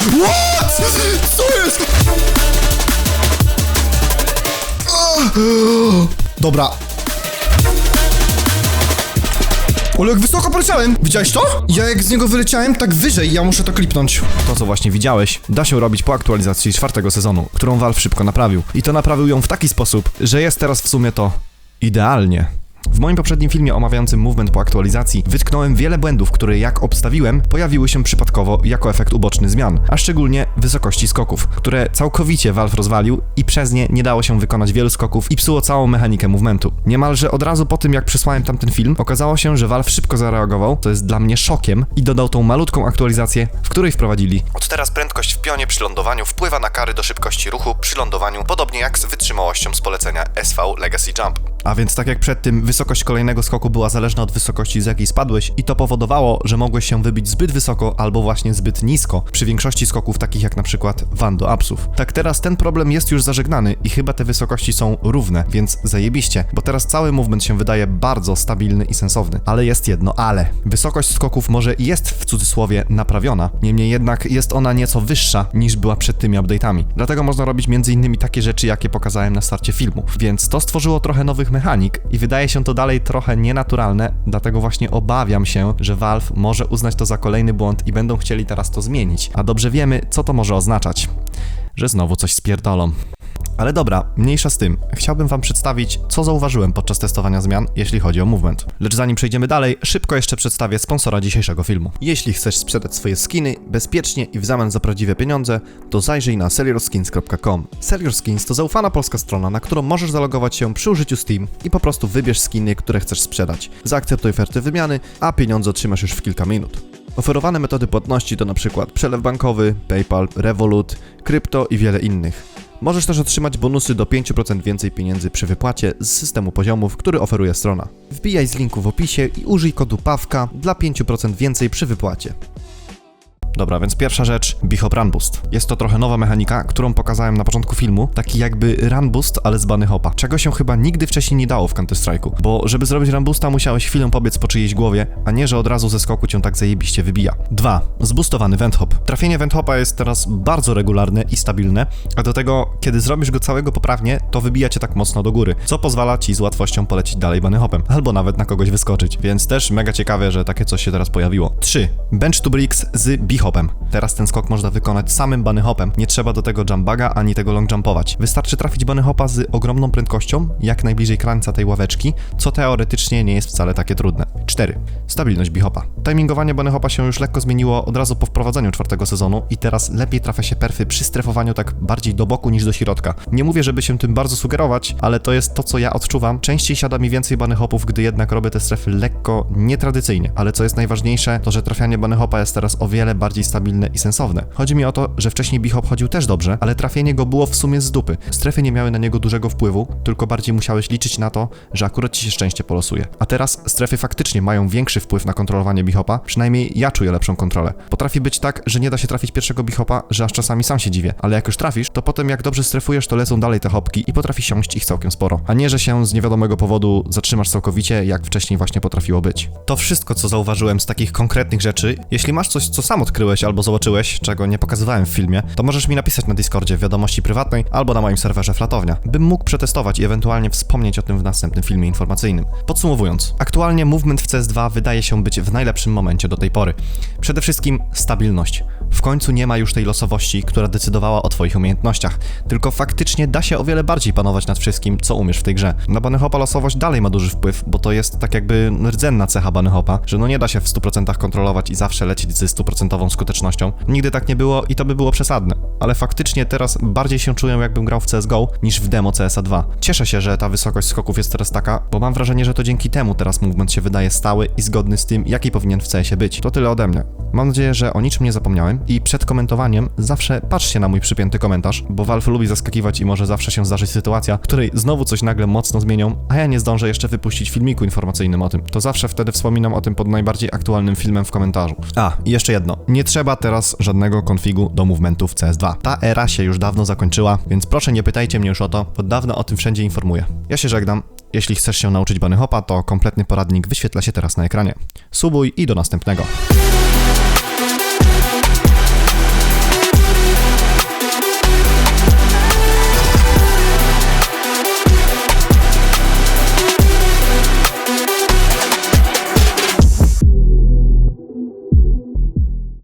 What? Co jest? Dobra. Ale jak wysoko poleciałem! Widziałeś to? Ja jak z niego wyleciałem, tak wyżej, ja muszę to klipnąć. To, co właśnie widziałeś, da się robić po aktualizacji czwartego sezonu, którą Valve szybko naprawił. I to naprawił ją w taki sposób, że jest teraz w sumie to idealnie. W moim poprzednim filmie omawiającym movement po aktualizacji wytknąłem wiele błędów, które jak obstawiłem, pojawiły się przypadkowo jako efekt uboczny zmian, a szczególnie wysokości skoków, które całkowicie Valve rozwalił i przez nie nie dało się wykonać wielu skoków i psuło całą mechanikę movementu. Niemalże od razu po tym jak przesłałem tamten film, okazało się, że Valve szybko zareagował, co jest dla mnie szokiem i dodał tą malutką aktualizację, w której wprowadzili od teraz prędkość w pionie przy lądowaniu wpływa na kary do szybkości ruchu przy lądowaniu, podobnie jak z wytrzymałością z polecenia SV Legacy Jump. A więc tak jak przed tym, wysokość kolejnego skoku była zależna od wysokości z jakiej spadłeś i to powodowało, że mogłeś się wybić zbyt wysoko albo właśnie zbyt nisko przy większości skoków takich jak na przykład Wando Upsów. Tak teraz ten problem jest już zażegnany i chyba te wysokości są równe, więc zajebiście, bo teraz cały movement się wydaje bardzo stabilny i sensowny. Ale jest jedno ale. Wysokość skoków może jest w cudzysłowie naprawiona, niemniej jednak jest ona nieco wyższa niż była przed tymi update'ami. Dlatego można robić m.in. takie rzeczy, jakie pokazałem na starcie filmu. Więc to stworzyło trochę nowych mechanik i wydaje się to dalej trochę nienaturalne, dlatego właśnie obawiam się, że Valve może uznać to za kolejny błąd i będą chcieli teraz to zmienić. A dobrze wiemy, co to może oznaczać. Że znowu coś spierdolą. Ale dobra, mniejsza z tym. Chciałbym wam przedstawić, co zauważyłem podczas testowania zmian, jeśli chodzi o movement. Lecz zanim przejdziemy dalej, szybko jeszcze przedstawię sponsora dzisiejszego filmu. Jeśli chcesz sprzedać swoje skiny bezpiecznie i w zamian za prawdziwe pieniądze, to zajrzyj na sellyorskins.com. Sellyorskins to zaufana polska strona, na którą możesz zalogować się przy użyciu Steam i po prostu wybierz skiny, które chcesz sprzedać. Zaakceptuj oferty wymiany, a pieniądze otrzymasz już w kilka minut. Oferowane metody płatności to np. przelew bankowy, PayPal, Revolut, krypto i wiele innych. Możesz też otrzymać bonusy do 5% więcej pieniędzy przy wypłacie z systemu poziomów, który oferuje strona. Wbijaj z linku w opisie i użyj kodu PAWKA dla 5% więcej przy wypłacie. Dobra, więc pierwsza rzecz, Bihop Run Boost. Jest to trochę nowa mechanika, którą pokazałem na początku filmu, taki jakby Run Boost, ale z bany hopa. Czego się chyba nigdy wcześniej nie dało w Counter-Strike'u, bo żeby zrobić Run Boosta musiałeś chwilę pobiec po czyjejś głowie, a nie, że od razu ze skoku cię tak zajebiście wybija. 2. Zboostowany Vent Hop. Trafienie Vent Hopa jest teraz bardzo regularne i stabilne, a do tego, kiedy zrobisz go całego poprawnie, to wybija cię tak mocno do góry, co pozwala ci z łatwością polecić dalej bany hopem, albo nawet na kogoś wyskoczyć, więc też mega ciekawe, że takie coś się teraz pojawiło. 3. Bench to Bricks z B-hopem. Teraz ten skok można wykonać samym bunny hopem. Nie trzeba do tego jump buga ani tego long jumpować. Wystarczy trafić bunny hopa z ogromną prędkością, jak najbliżej krańca tej ławeczki, co teoretycznie nie jest wcale takie trudne. 4. Stabilność B-hopa. Timingowanie bunny się już lekko zmieniło od razu po wprowadzeniu czwartego sezonu i teraz lepiej trafia się perfy przy strefowaniu tak bardziej do boku niż do środka. Nie mówię, żeby się tym bardzo sugerować, ale to jest to, co ja odczuwam. Częściej siada mi więcej bunny gdy jednak robię te strefy lekko nietradycyjnie. Ale co jest najważniejsze, to że trafianie bunny jest teraz o wiele bardziej stabilne i sensowne. Chodzi mi o to, że wcześniej Bihop chodził też dobrze, ale trafienie go było w sumie z dupy. Strefy nie miały na niego dużego wpływu, tylko bardziej musiałeś liczyć na to, że akurat ci się szczęście polosuje. A teraz strefy faktycznie mają większy wpływ na kontrolowanie Bihopa, przynajmniej ja czuję lepszą kontrolę. Potrafi być tak, że nie da się trafić pierwszego Bihopa, że aż czasami sam się dziwię, ale jak już trafisz, to potem jak dobrze strefujesz, to lecą dalej te hopki i potrafi siąść ich całkiem sporo. A nie, że się z niewiadomego powodu zatrzymasz całkowicie, jak wcześniej właśnie potrafiło być. To wszystko, co zauważyłem z takich konkretnych rzeczy. Jeśli masz coś, co sam odkryłeś albo zobaczyłeś, czego nie pokazywałem w filmie, to możesz mi napisać na Discordzie w wiadomości prywatnej albo na moim serwerze Flatownia, bym mógł przetestować i ewentualnie wspomnieć o tym w następnym filmie informacyjnym. Podsumowując, aktualnie movement w CS2 wydaje się być w najlepszym momencie do tej pory. Przede wszystkim stabilność. W końcu nie ma już tej losowości, która decydowała o twoich umiejętnościach, tylko faktycznie da się o wiele bardziej panować nad wszystkim, co umiesz w tej grze. Na Banyhopa losowość dalej ma duży wpływ, bo to jest tak jakby rdzenna cecha Banyhopa, że no nie da się w 100% kontrolować i zawsze lecieć ze 100% skutecznością. Nigdy tak nie było i to by było przesadne. Ale faktycznie teraz bardziej się czuję jakbym grał w CSGO niż w demo CSA 2. Cieszę się, że ta wysokość skoków jest teraz taka, bo mam wrażenie, że to dzięki temu teraz movement się wydaje stały i zgodny z tym, jaki powinien w CS-ie być. To tyle ode mnie. Mam nadzieję, że o niczym nie zapomniałem i przed komentowaniem zawsze patrzcie na mój przypięty komentarz, bo Valve lubi zaskakiwać i może zawsze się zdarzyć sytuacja, w której znowu coś nagle mocno zmienią, a ja nie zdążę jeszcze wypuścić filmiku informacyjnym o tym. To zawsze wtedy wspominam o tym pod najbardziej aktualnym filmem w komentarzu. A, i jeszcze jedno. Nie trzeba teraz żadnego konfigu do movementu w CS2. Ta era się już dawno zakończyła, więc proszę nie pytajcie mnie już o to, bo dawno o tym wszędzie informuję. Ja się żegnam. Jeśli chcesz się nauczyć bunny hopa, to kompletny poradnik wyświetla się teraz na ekranie. Subuj i do następnego.